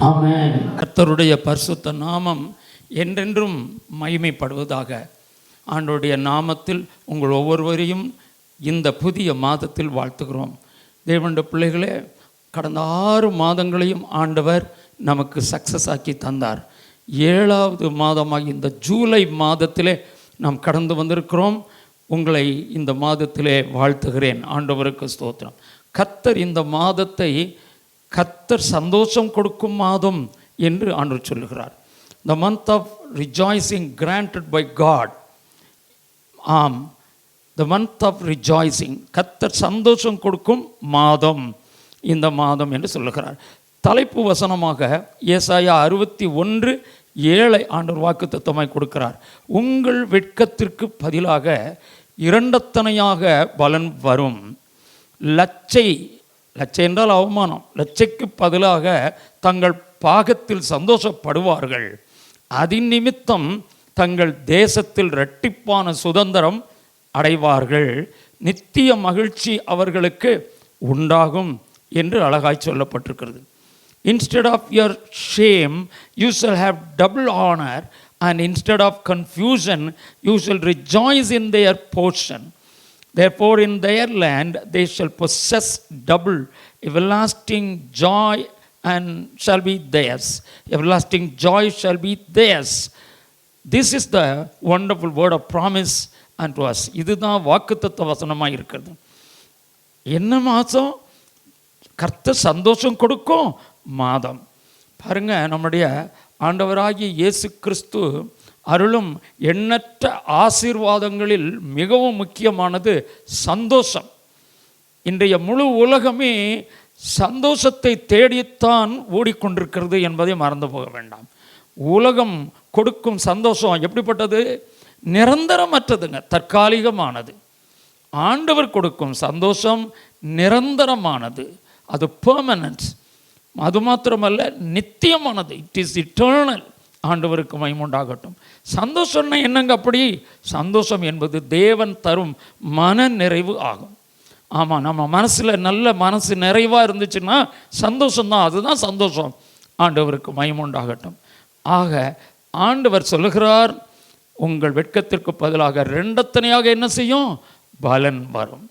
கர்த்தருடைய பரிசுத்த நாமம் என்றென்றும் மகிமைப்படுவதாக. ஆண்டோடைய நாமத்தில் உங்கள் ஒவ்வொருவரையும் இந்த புதிய மாதத்தில் வாழ்த்துகிறோம். தேவண்ட பிள்ளைகளே கடந்த ஆறு மாதங்களையும் ஆண்டவர் நமக்கு சக்ஸஸ் ஆக்கி தந்தார். ஏழாவது மாதமாக இந்த ஜூலை மாதத்திலே நாம் கடந்து வந்திருக்கிறோம். உங்களை இந்த மாதத்திலே வாழ்த்துகிறேன். ஆண்டவருக்கு ஸ்தோத்திரம். கர்த்தர் இந்த மாதத்தை கத்தர் சந்தோஷம் கொடுக்கும் மாதம் என்று ஆண்டு சொல்லுகிறார். The month of rejoicing granted by God ஆம். த மந்த் ஆஃப் ரிஜாய்ஸிங் கத்தர் சந்தோஷம் கொடுக்கும் மாதம் இந்த மாதம் என்று சொல்லுகிறார். தலைப்பு வசனமாக ஏசாயா அறுபத்தி ஒன்று ஏழை ஆண்டவர் வாக்கு தத்துவமாய் கொடுக்கிறார். உங்கள் வெட்கத்திற்கு பதிலாக இரண்டத்தனையாக பலன் வரும். லச்சை லச்சை என்றால் அவமானம். லட்சைக்கு பதிலாக தங்கள் பாகத்தில் சந்தோஷப்படுவார்கள். அதன் நிமித்தம் தங்கள் தேசத்தில் இரட்டிப்பான சுதந்திரம் அடைவார்கள். நித்திய மகிழ்ச்சி அவர்களுக்கு உண்டாகும் என்று அழகாய் சொல்லப்பட்டிருக்கிறது. Instead of your shame you shall have double honour and instead of confusion you shall rejoice in their portion Therefore, in their land they shall possess double everlasting joy and shall be theirs. Everlasting joy shall be theirs. This is the wonderful word of promise unto us. இதுதான் வாக்குத்தத்த வசனமாக இருக்கிறது என்ன மாதம் கர்த்தர் சந்தோஷம் கொடுக்கும் மாதம் பாருங்க நம்முடைய ஆண்டவராகிய இயேசு கிறிஸ்து அருளும் எண்ணற்ற ஆசீர்வாதங்களில் மிகவும் முக்கியமானது சந்தோஷம். இன்றைய முழு உலகமே சந்தோஷத்தை தேடித்தான் ஓடிக்கொண்டிருக்கிறது என்பதை மறந்து போக வேண்டாம். உலகம் கொடுக்கும் சந்தோஷம் எப்படிப்பட்டது? நிரந்தரமற்றதுங்க தற்காலிகமானது. ஆண்டவர் கொடுக்கும் சந்தோஷம் நிரந்தரமானது. அது பெர்மனன்ஸ் அது மாத்திரமல்ல நித்தியமானது. இட் இஸ் இட்டர்னல் ஆண்டவருக்கு மைமுண்டாகட்டும் சந்தோஷம்னா என்னங்க அப்படி? சந்தோஷம் என்பது தேவன் தரும் மன நிறைவு ஆகும். ஆமாம் நம்ம மனசில் நல்ல மனசு நிறைவாக இருந்துச்சுன்னா சந்தோஷம்தான் அதுதான் சந்தோஷம். ஆண்டவருக்கு மயமுண்டாகட்டும் ஆக ஆண்டவர் சொல்லுகிறார் உங்கள் வெட்கத்திற்கு பதிலாக ரெண்டத்தனையாக என்ன செய்யும்? பலன் வரும்.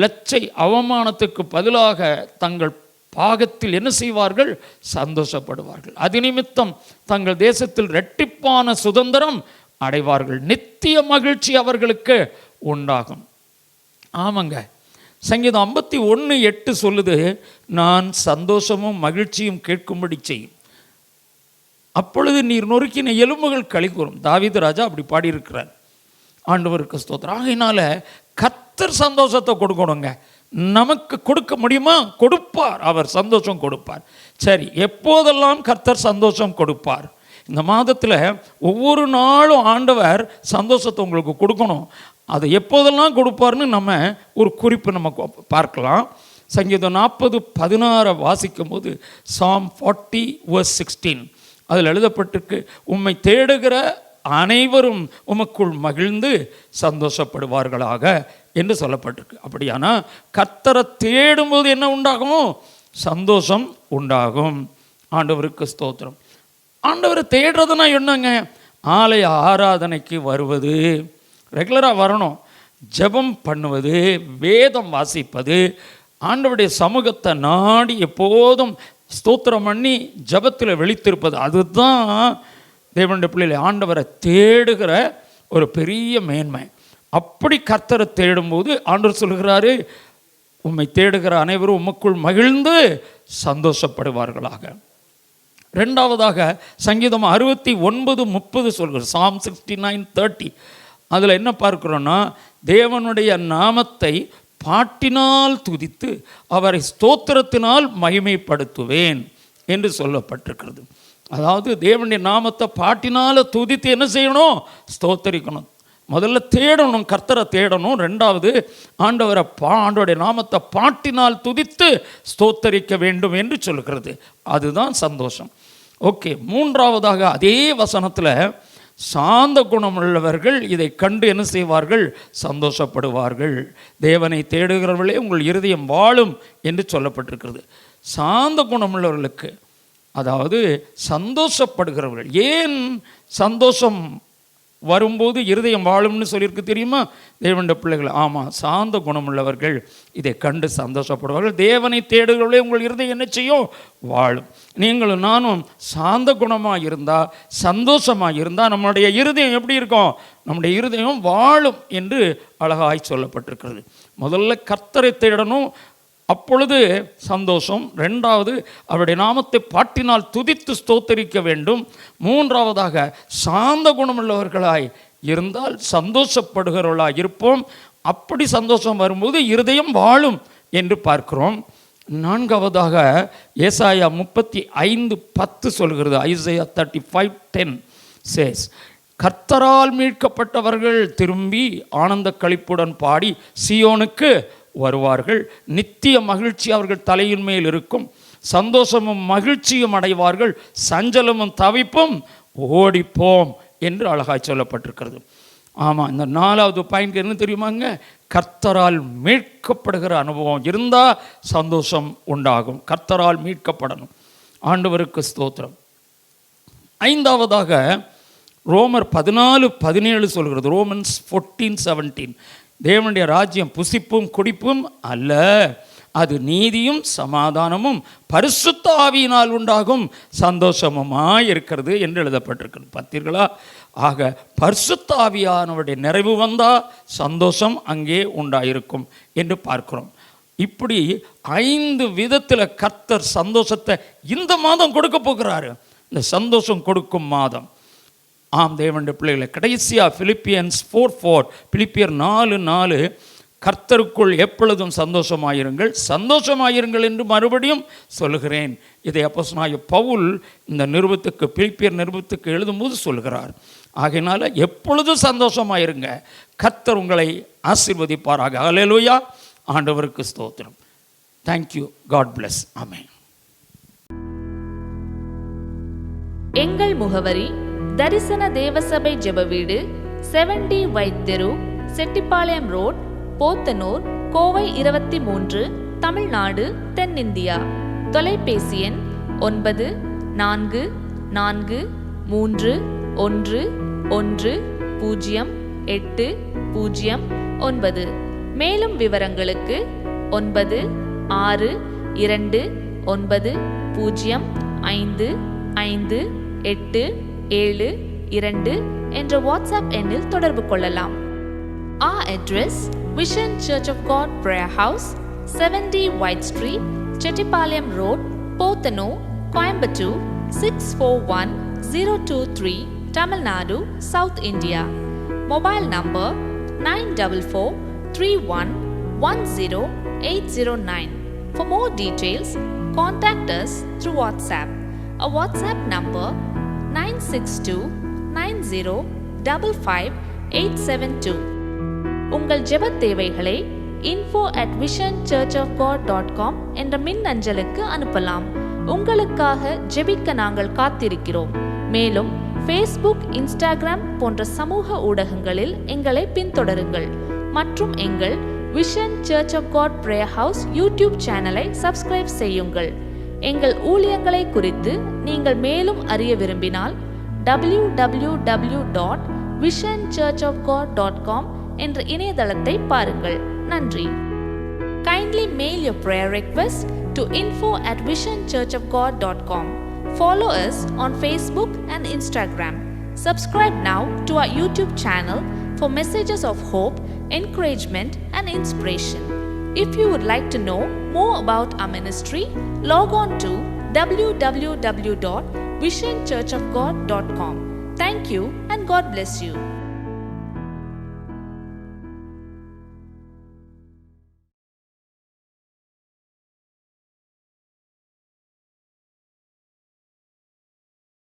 லச்சை அவமானத்துக்கு பதிலாக தங்கள் பாகத்தில் என்ன செய்வார்கள்? சந்தோஷப்படுவார்கள். அது நிமித்தம் தங்கள் தேசத்தில் இரட்டிப்பான சுதந்திரம் அடைவார்கள். நித்திய மகிழ்ச்சி அவர்களுக்கு உண்டாகும். ஆமாங்க. சங்கீதம் ஐம்பத்தி ஒன்று எட்டு சொல்லுது நான் சந்தோஷமும் மகிழ்ச்சியும் கேட்கும்படி செய்யும். அப்பொழுது நீர் நொறுக்கின எலும்புகள் களி கூறும் தாவீது ராஜா அப்படி பாடியிருக்கிறார். ஆண்டவருக்கு ஸ்தோத்திரம். ஆகையினால கத்தர் சந்தோஷத்தை கொடுக்கணுங்க. நமக்கு கொடுக்க முடியுமா? கொடுப்பார். அவர் சந்தோஷம் கொடுப்பார். சரி எப்போதெல்லாம் கர்த்தர் சந்தோஷம் கொடுப்பார்? இந்த மாதத்தில் ஒவ்வொரு நாளும் ஆண்டவர் சந்தோஷத்தை உங்களுக்கு கொடுக்கணும். அதை எப்போதெல்லாம் கொடுப்பார்னு நம்ம ஒரு குறிப்பு நம்ம பார்க்கலாம். சங்கீதம் நாற்பது பதினாறை வாசிக்கும் போது சாம் ஃபார்ட்டி வர்ஸ் சிக்ஸ்டீன் அதில் எழுதப்பட்டிருக்கு உம்மை தேடுகிற அனைவரும் உமக்குள் மகிழ்ந்து சந்தோஷப்படுவார்களாக என்று சொல்லப்பட்டிருக்கு. அப்படியானா கத்தரை தேடும்போது என்ன உண்டாகும்? சந்தோஷம் உண்டாகும். ஆண்டவருக்கு ஸ்தோத்திரம். ஆண்டவரை தேடுறதுனா என்னங்க? ஆலய ஆராதனைக்கு வருவது ரெகுலராக வரணும். ஜெபம் பண்ணுவது வேதம் வாசிப்பது ஆண்டவருடைய சமூகத்தை நாடி எப்போதும் ஸ்தோத்திரம் பண்ணி ஜபத்தில் வெளித்திருப்பது அதுதான் தேவனுடைய பிள்ளைகளை ஆண்டவரை தேடுகிற ஒரு பெரிய மேன்மை. அப்படி கர்த்தரை தேடும்போது ஆண்டவர் சொல்கிறாரு உம்மை தேடுகிற அனைவரும் உமக்குள் மகிழ்ந்து சந்தோஷப்படுவார்களாக. ரெண்டாவதாக சங்கீதம் அறுபத்தி ஒன்பது முப்பது சொல்கிறது சாம் சிக்ஸ்டி நைன் தேர்ட்டி அதில் என்ன பார்க்குறோன்னா தேவனுடைய நாமத்தை பாட்டினால் துதித்து அவரை ஸ்தோத்திரத்தினால் மகிமைப்படுத்துவேன் என்று சொல்லப்பட்டிருக்கிறது. அதாவது தேவனுடைய நாமத்தை பாட்டினால் துதித்து என்ன செய்யணும்? ஸ்தோத்தரிக்கணும். முதல்ல தேடணும் கர்த்தரை தேடணும். ரெண்டாவது ஆண்டவரை பா ஆண்டோடைய நாமத்தை பாட்டினால் துதித்து ஸ்தோத்தரிக்க வேண்டும் என்று சொல்லுகிறது. அதுதான் சந்தோஷம். ஓகே மூன்றாவதாக அதே வசனத்தில் சாந்த குணமுள்ளவர்கள் இதை கண்டு என்ன செய்வார்கள்? சந்தோஷப்படுவார்கள். தேவனை தேடுகிறவர்களே உங்கள் இருதயம் வாழும் என்று சொல்லப்பட்டிருக்கிறது. சாந்த குணமுள்ளவர்களுக்கு அதாவது சந்தோஷப்படுகிறவர்கள். ஏன் சந்தோஷம் வரும்போது இருதயம் வாழும்னு சொல்லியிருக்கு தெரியுமா? தேவண்ட பிள்ளைகள். ஆமாம் சாந்த குணமுள்ளவர்கள் இதை கண்டு சந்தோஷப்படுவார்கள். தேவனை தேடுகிறவர்களே உங்கள் இருதயம் என்ன செய்யும்? வாழும். நீங்களும் நானும் சாந்த குணமாக இருந்தால் சந்தோஷமாக இருந்தால் நம்முடைய இருதயம் எப்படி இருக்கும்? நம்முடைய இருதயம் வாழும் என்று அழகாய் சொல்லப்பட்டிருக்கிறது. முதல்ல கர்த்தரை தேடணும் அப்பொழுது சந்தோஷம். ரெண்டாவது அவருடைய நாமத்தை பாட்டினால் துதித்து ஸ்தோத்தரிக்க வேண்டும். மூன்றாவதாக சாந்த குணமுள்ளவர்களாய் இருந்தால் சந்தோஷப்படுகிறவர்களாக இருப்போம். அப்படி சந்தோஷம் வரும்போது இருதயம் வாழும் என்று பார்க்கிறோம். நான்காவதாக ஏசாயா முப்பத்தி ஐந்து பத்து சொல்கிறது. Isaiah thirty five ten says கர்த்தரால் மீட்கப்பட்டவர்கள் திரும்பி ஆனந்த களிப்புடன் பாடி சியோனுக்கு வருவார்கள். நித்திய மகிழ்ச்சி அவர்கள் தலையின் மேல் இருக்கும். சந்தோஷமும் மகிழ்ச்சியும் அடைவார்கள். சஞ்சலமும் தவிப்பும் ஓடிப்போம் என்று அழகாய் சொல்லப்பட்டிருக்கிறது. ஆமாம் இந்த நாலாவது பாயிண்ட் என்ன தெரியுமாங்க? கர்த்தரால் மீட்கப்படுகிற அனுபவம் இருந்தால் சந்தோஷம் உண்டாகும். கர்த்தரால் மீட்கப்படணும். ஆண்டவருக்கு ஸ்தோத்திரம். ஐந்தாவதாக ரோமர் பதினாலு பதினேழு சொல்கிறது. ரோமன்ஸ் ஃபோர்டீன் செவன்டீன் தேவனுடைய ராஜ்யம் புசிப்பும் குடிப்பும் அல்ல. அது நீதியும் சமாதானமும் பரிசுத்த ஆவியினால் உண்டாகும் சந்தோஷமுமாய் இருக்கிறது என்று எழுதப்பட்டிருக்கிறது. பார்த்தீர்களா ஆக பரிசுத்த ஆவியானவருடைய நிறைவு வந்தால் சந்தோஷம் அங்கே உண்டாயிருக்கும் என்று பார்க்கிறோம். இப்படி ஐந்து விதத்தில் கர்த்தர் சந்தோஷத்தை இந்த மாதம் கொடுக்க போகிறாரு. இந்த சந்தோஷம் கொடுக்கும் மாதம். ஆம் தேவனுடைய பிள்ளைகளை கடைசியாக பிலிப்பியன்ஸ் ஃபோர் ஃபோர் பிலிப்பியர் நாலு நாலு. கர்த்தருக்குள் எப்பொழுதும் சந்தோஷமாயிருங்கள். சந்தோஷமாயிருங்கள் என்று மறுபடியும் சொல்லுகிறேன். இதை அப்போஸ்தலனாகிய பவுல் இந்த நிறுவத்துக்கு பிலிப்பியர் நிறுவத்துக்கு எழுதும்போது சொல்கிறார். ஆகையினால எப்பொழுதும் சந்தோஷமாயிருங்க. கர்த்தர் உங்களை ஆசீர்வதிப்பாராக. அலையலூயா ஆண்டவருக்கு ஸ்தோத்திரம். தேங்க்யூ காட் பிளஸ் ஆமென் எங்கள் முகவரி தரிசன தேவசபை ஜெப வீடு செவன்டி வைத் தெரு செட்டிப்பாளையம் ரோட் போத்தனூர் கோவை இருபத்தி மூன்று தமிழ்நாடு தென்னிந்தியா. தொலைபேசி எண் ஒன்பது நான்கு நான்கு மூன்று ஒன்று ஒன்று பூஜ்ஜியம் எட்டு பூஜ்ஜியம் ஒன்பது. மேலும் விவரங்களுக்கு ஒன்பது ஆறு இரண்டு ஒன்பது பூஜ்ஜியம் ஐந்து ஐந்து எட்டு ஏழு இரண்டு என்ற வாட்ஸ்அப் எண்ணில் தொடர்பு கொள்ளலாம் ஆ address Vision Church of God prayer house seventy white street Chettipalayam road Podanur Coimbatore six four one zero two three Tamil Nadu south India mobile number nine double four three one one zero eight zero nine for more details contact us through WhatsApp uh WhatsApp number nine six two nine zero double five eight seven two. உங்கள் ஜெப தேவைகளை info at Vision Church of God dot com என்ற மின் அஞ்சலுக்கு அனுப்பலாம். உங்களுக்காக ஜெபிக்க நாங்கள் காத்திருக்கிறோம். மேலும் ஃபேஸ்புக் இன்ஸ்டாகிராம் போன்ற சமூக ஊடகங்களில் எங்களை பின்தொடருங்கள். மற்றும் எங்கள் Vision Church of God prayer house YouTube சேனலை சப்ஸ்கிரைப் செய்யுங்கள். எங்கள் ஊழியங்களை குறித்து நீங்கள் மேலும் அறிய விரும்பினால் W W W dot Vision Church of God dot com என்ற இணையதளத்தை பாருங்கள் நன்றி kindly mail your prayer request to info at Vision Church of God dot com follow us on Facebook and Instagram Subscribe now to our YouTube channel for messages of hope encouragement and inspiration If you would like to know more about our ministry, log on to www.visionchurchofgod.com. Thank you and God bless you.